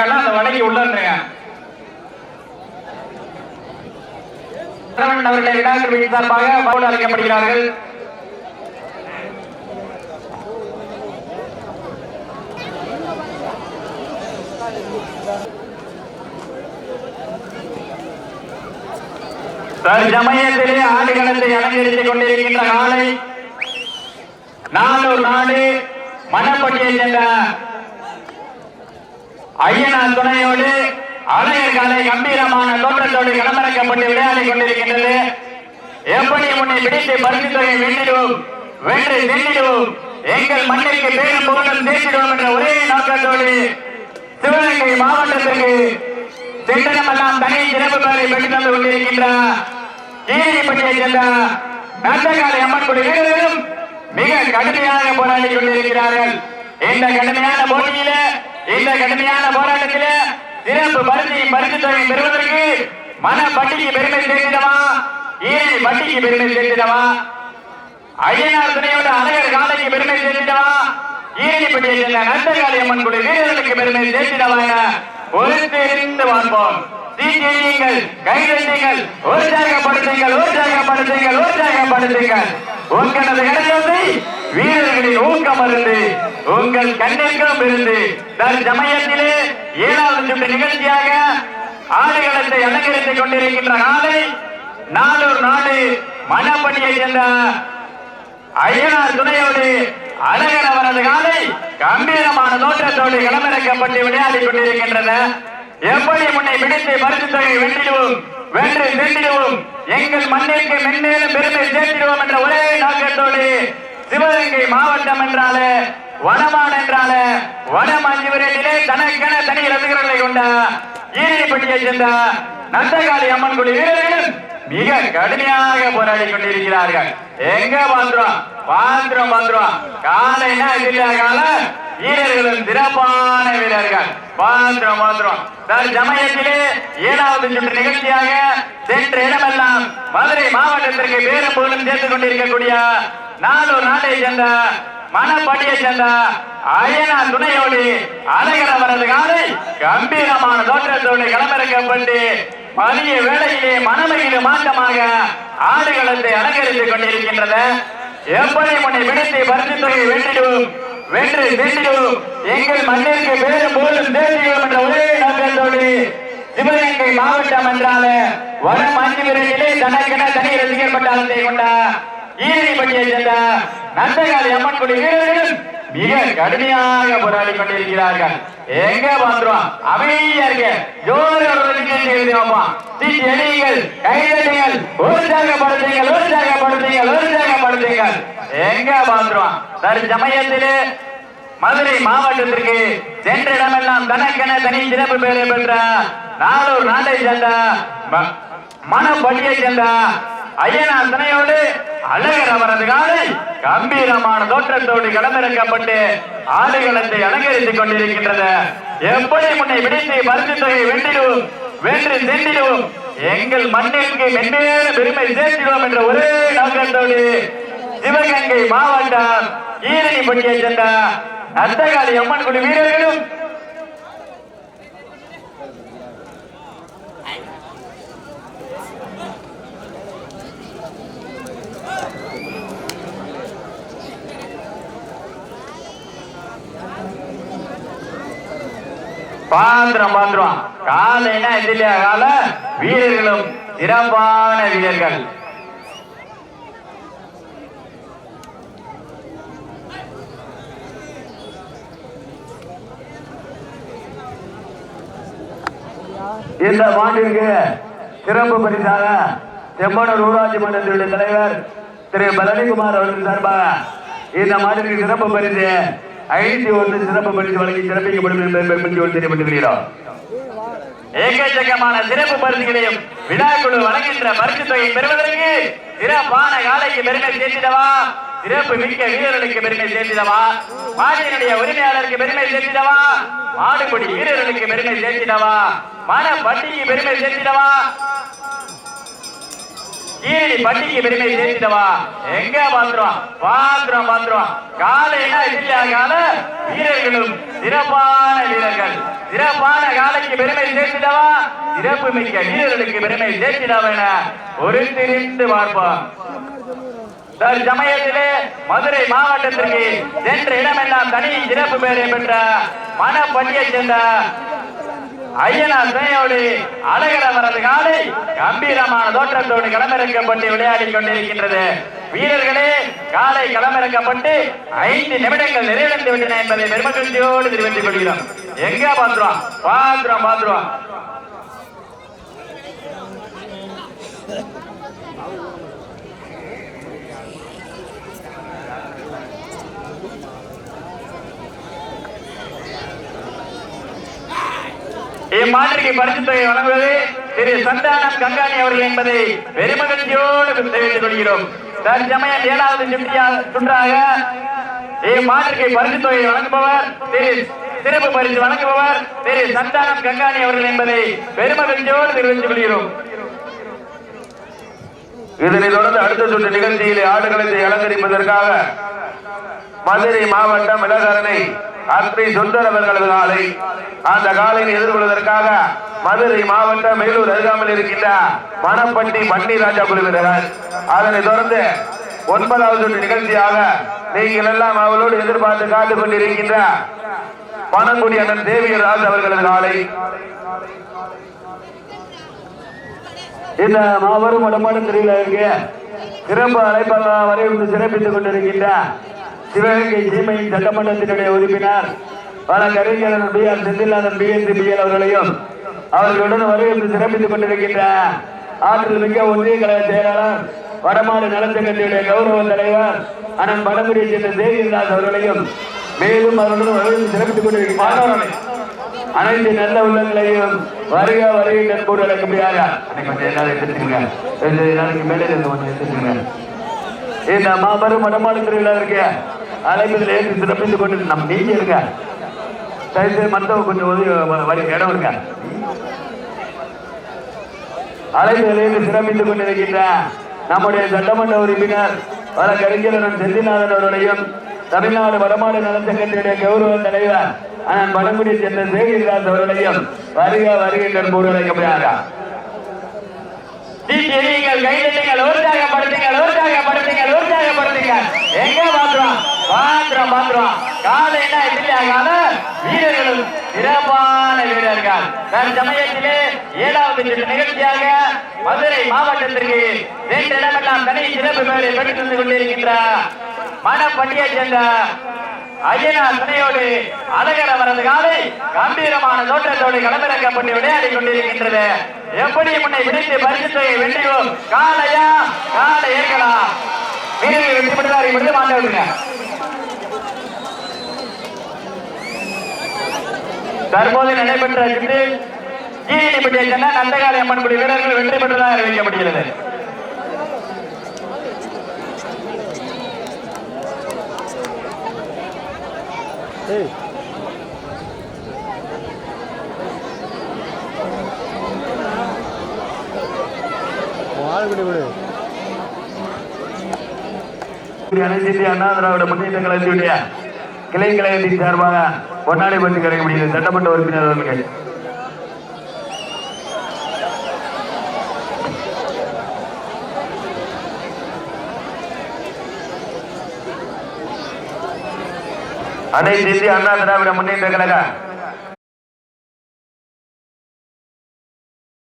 இருக்காங்க அந்த வலைக்கு உள்ளன்றுங்க அவர்களை விடாக்கர் வீட்டு சார்பாக பவுல் அழைக்கப்படுகிறார்கள். தற்சமயத்திலே ஆடுகளத்தை அலங்கரித்துக் கொண்டிருக்கின்ற நாளை நானூர் நாடு மணப்பட்டியை சேர்ந்த ஐயனார் துணையோடு அழகர் காலை கம்பீரமான தோற்றத்தோடு களமிறக்கப்பட்டு விளையாடிக் கொண்டிருக்கின்றது. எப்படி உன்னை பிடித்து பரிசு தொகை வென்றிடுவோம்? வென்று சென்றிடுவோம் எங்கள் மண்ணிற்கு பேரும் புகழும் சேர்த்திடுவோம் என்ற ஒரே நோக்கத்தோடு சிவகங்கை மாவட்டத்திற்கு திட்டமெல்லாம் தனி சிறப்பு பெயரை பெற்று தந்து கொண்டிருக்கின்றார். கீரிப்பட்டியை சேர்ந்த நந்தகாலை அம்மன் குடி வீரர்களும் மிக கடுமையாக போராடி கொண்டிருக்கிறார்கள். இந்த கடுமையான போட்டியில இந்த கடுமையான போராட்டத்தில் சிறப்பு பரிசு பரிசு தொகை பெறுவதற்கு மன பட்டிக்கு பெருமை சேர்த்திடவா ஈரி பட்டிக்கு பெருமை சேர்த்திடவா ஐயனார் துணையோட அழகர் காலைக்கு பெருமை சேர்த்திடவா ஈரணிப்பட்டியில் சேர்ந்த நந்தகாளி அம்மன் குடி வீரர்களுக்கு பெருமை சேர்த்திடவா என ஒரு தெரிந்து வாழ்வோம் சீக்கிரங்கள் கைதட்டுங்கள். உற்சாகப்படுத்துங்கள் உற்சாகப்படுத்துங்கள் உற்சாகப்படுத்துங்கள் உங்களது இடத்தை வீரர்களின் ஊக்கம் இருந்து உங்கள் கண்ணிற்கும் இருந்து தற்சமயத்திலே ஏழாவது சுற்று நிகழ்ச்சியாக ஆடுகளத்தை அலங்கரித்துக் கொண்டிருக்கின்ற நாளை நாளூர் நாடு மணப்பட்டியை சேர்ந்த ஐயனார் துணையோடு அழகர் அவரது காலை கம்பீரமான தோற்றத்தோடு களமிறக்கப்பட்டு விளையாடிக் கொண்டிருக்கின்றன. எப்படி முன்னை பிடித்து பரிசு தொகை வென்றிடுவோம்? வென்று சென்றிடுவோம் எங்கள் மண்ணிற்கு மென்மேலும் பெருமை சேர்த்திடுவோம் என்ற ஒரே நோக்கத்தோடு சிவகங்கை மாவட்டம் என்றாலே வனமான் என்றாலே வனம் அஞ்சு விரைவிலே தனக்கென தனி ரசிகர்களை கொண்ட ஈரணிப்பட்டியை சேர்ந்த நந்தகாளி அம்மன் குடி வீரர்களும் மிக கடுமையாக போராடி கொண்டிருக்கிறார்கள். எங்க பாந்துரும் பாந்துரும் பாந்துரும் காலைனா இல்ல கால வீரர்களும் சிறப்பான வீரர்கள். பாந்துரும் பாந்துரும் தற்சமயத்திலே ஏழாவது சுற்று நிகழ்ச்சியாக சென்ற இடமெல்லாம் மதுரை மாவட்டத்திற்கு பேரும் போலும் சேர்த்து கொண்டிருக்கக்கூடிய நாலு நாட்டை சேர்ந்த மணப்பட்டியை சேர்ந்த அயனா துணையோடு அழகர் அவரது காலை கம்பீரமான தோற்றத்தோடு களமிறக்கப்பட்டு மதிய வேளையிலே மனமையிலே மாற்றமாக ஆடுகளத்தை அலங்கரித்துக் கொண்டிருக்கின்றது. எப்படி முன்னை விடுத்து பரிசு தொகை வென்றிடும் வென்று சென்றிடுவோம் எங்கள் மண்ணிற்கு பேரும் போலும் தேசியம் என்ற ஒரே நோக்கத்தோடு சிவகங்கை மாவட்டம் என்றாலே வரும் அஞ்சு விரைவிலே தனக்கென தனி ரசிகர் பட்டாளத்தை கொண்ட ஈரணிப்பட்டியை சேர்ந்த நந்தகாளி அம்மன் குடி வீரர்களும் மிக கடுமையாக போராடி கொண்டிருக்கிறார்கள். எங்க வந்துரும் அமைதியா இருக்கு ஜோர் எலிகள் கைதட்டுங்கள். உற்சாகப்படுத்துங்கள். உற்சாகப்படுத்துங்கள். உற்சாகப்படுத்துங்கள். எங்க வந்துரும் சரி மதுரை மாவட்டத்திற்கு சென்ற இடமெல்லாம் தனக்கென தனி சிறப்பு பெயரை பெற்ற நாளூர் நாட்டை சேர்ந்த ம- மணப்பட்டியை சேர்ந்த ஐயனார் துணையோடு அழகர் அவரது காலை கம்பீரமான தோற்றத்தோடு களமிறக்கப்பட்டு ஆடுகளத்தை அலங்கரித்துக் கொண்டிருக்கின்றது. எப்படி முன்னை விடுத்து பரிசு தொகை வென்றிடுவோம் வென்று திண்டிடும் எங்கள் மண்ணிற்கு மென்மேலும் பெருமை சேர்த்திடுவோம் என்ற ஒரே நோக்கத்தோடு சிவகங்கை மாவட்டம் ஈரணிப்பட்டியை சென்ற நத்தகாலி அம்மன் குடி வீரர்களும் பாந்திரம் பாந்திரம் காலைனா எதிரியா கால வீரர்களும் சிறப்பான வீரர்கள். இந்த மாட்டிற்கு சிறப்பு பரிசாக செம்மனூர் ஊராட்சி மன்றத்தினுடைய தலைவர் திரு பழனிக்குமார் அவர்கள் சார்பாக இந்த மாட்டிற்கு சிறப்பு பரிசு ஐநூத்தி ஒன்று சிறப்பு பரிசு வழங்கி சிறப்பிக்கப்படும் என்பதை பற்றி ஒரு சிறப்பு பரிசுகளையும் விழாக்குழு வழங்குகின்ற பரிசு தொகையை பெறுவதற்கு சிறப்பான காலைக்கு பெருமை சேர்த்திடவா? சிறப்பு மிக்க வீரர்களுக்கு பெருமை சேர்த்திடவா? மாடியினுடைய உரிமையாளருக்கு பெருமை சேர்த்திடவா? மாடுபடி வீரர்களுக்கு பெருமை சேர்த்திடவா? மன பட்டிக்கு பெருமை சேர்த்திடவா? கீழி பட்டிக்கு பெருமை சேர்த்திடவா எங்க பாத்துருவா பாத்துருவா பாத்துறோம் காலைனா இல்லையா கால? வீரர்களும் சிறப்பான வீரர்கள். சிறப்பான காலைக்கு பெருமை சேர்த்திடவா சிறப்பு மிக்க வீரர்களுக்கு பெருமை சேர்த்திடவா என ஒரு திரிந்து பார்ப்போம். தற்சமயத்திலே மதுரை மாவட்டத்திற்கு சென்ற இடமெல்லாம் தனி சிறப்பு பெயரை பெற்ற மணப்பட்டியைச் சேர்ந்த ஐயனார் துணையோடு அழகர வரது காலை கம்பீரமான தோற்றத்தோடு களமிறக்கப்பட்டு விளையாடி கொண்டிருக்கின்றது. வீரர்களே காலை களமிறக்கப்பட்டு ஐந்து நிமிடங்கள் நிறைவடைந்து விட்டன என்பதை பெருமகிழ்ச்சியோடு தெரிவித்துக் கொள்கிறோம். எங்க பாத்துருவோம் பாத்துருவோம் பாத்துருவோம் இம்மாதிரிக்கு பரிசு தொகை வழங்குவது திரு சந்தானம் கங்காணி அவர்கள் என்பதை பெருமகிழ்ச்சியோடு தெரிவித்துக் கொள்கிறோம். தற்சமயம் ஏழாவது சுற்றியா சுற்றாக இம்மாதிரிக்கு பரிசு தொகை வழங்குபவர் திரு சிறப்பு பரிசு வழங்குபவர் திரு சந்தானம் கங்காணி அவர்கள் என்பதை பெருமகிழ்ச்சியோடு தெரிவித்துக் கொள்கிறோம். இதனைத் தொடர்ந்து அடுத்த சுற்று நிகழ்ச்சியிலே ஆடுகளத்தை அலங்கரிப்பதற்காக மதுரை மாவட்டம் இளகரணை அத்ரி சுந்தர் அவர்களது காலை அந்த காலையை எதிர்கொள்வதற்காக மதுரை மாவட்டம் மேலூர் அருகாமல் இருக்கின்ற மணப்பட்டி பன்னீராஜா குழுவினர்கள் அதனைத் தொடர்ந்து ஒன்பதாவது நிகழ்ச்சியாக நீங்கள் எல்லாம் அவளோடு எதிர்பார்த்து காத்துக் கொண்டிருக்கின்ற பனங்குடி அண்ணன் தேவியர் ராஜ் அவர்களது காலை இந்த மாபெரும் வடமாடு திருவிழாவிற்கு சிறப்பு அழைப்பாக வரைந்து சிறப்பித்துக் கொண்டிருக்கின்ற சிவகங்கை சீமையின் சட்டமன்றத்தினுடைய உறுப்பினர் பல கவிஞர் P R Senthilnathan P N P L அவர்களையும் அவர்களுடன் வரவேற்று சிறப்பித்துக் கொண்டிருக்கின்ற ஆற்றல் மிக்க ஒன்றிய கழக செயலாளர் வடமாடு நலச்சங்கத்தினுடைய கௌரவ தலைவர் அண்ணன் வடமுடியை சேர்ந்த தேவிதாஸ் அவர்களையும் மேலும் அவர்களுடன் வரவேற்று சிறப்பித்துக் கொண்டிருக்கின்ற அனைத்து நல்ல உள்ளங்களையும் வருக வருகை நட்போடு அழைக்க கொஞ்சம் ரெண்டு நாளைக்கு மேலே இருந்து கொஞ்சம் எடுத்துக்கங்க இந்த மாபெரும் திருவிழாவாக இருக்கேன் அழைப்பதில் ஏற்றி சிறப்பித்துக் கொண்டு நம்ம நீங்க இருங்க. தயவுசெய்து மற்றவங்க கொஞ்சம் உதவி வ- இடம் இருக்க அழைப்பதில் ஏற்றி சிறப்பித்துக் கொண்டிருக்கின்ற நம்முடைய சட்டமன்ற உறுப்பினர் வர கறிஞரன் செந்திநாதன் அவர்களையும் தமிழ்நாடு வடமாடு நலச்சங்கத்தினுடைய கௌரவ தலைவர் ஆனால் பழங்குடி சேர்ந்த சேகிரிதாஸ் அவர்களையும் வருக வருகின்ற மூடு அழைக்கப்படாத நீங்கள் கைதட்டுங்கள் உற்சாகப்படுத்துங்கள் உற்சாகப்படுத்துங்கள் உற்சாகப்படுத்துங்கள். எங்க பாத்திரம் பாத்திரம் பாத்துறோம் என்ன இல்லையாகாத வீரர்களும் சிறப்பான வீரர்கள். தற்சமயத்திலே ஏழாவது நிகழ்ச்சியாக மதுரை மாவட்டத்திற்கு ரெண்டு இடமெல்லாம் தனி சிறப்பு பெயரை பெற்றுத் கொண்டிருக்கின்ற மனப்பட்டியை சேர்ந்த ஐயனார் துணையோடு அழகர் வரது காலை கம்பீரமான தோற்றத்தோடு களமிறக்கப்பட்டு விளையாடி கொண்டிருக்கின்றது. எப்படி முன்னை விடுத்து பரிசுத்தை வென்றியோம் காலையா? காலை ஏற்கலாம். வீரர்கள் வெற்றி பெற்றார் என்று மாட்ட தற்போது நடைபெற்ற சுற்றில் கீழிப்பட்டியை சென்ற நந்தகாரி அம்மன் குடி வீரர்கள் வெற்றி பெற்றதாக அறிவிக்கப்படுகிறது. அனைத்து அண்ணா திராவிட முன்னேற்ற கழகத்தினுடைய கிளை கழகத்தின் சார்பாக பொன்னாடை பற்றி கிடைக்கப்படுகிறது சட்டமன்ற உறுப்பினர் அவர்கள். அனைத்து இந்திய அண்ணா திராவிட முன்னேற்ற கழக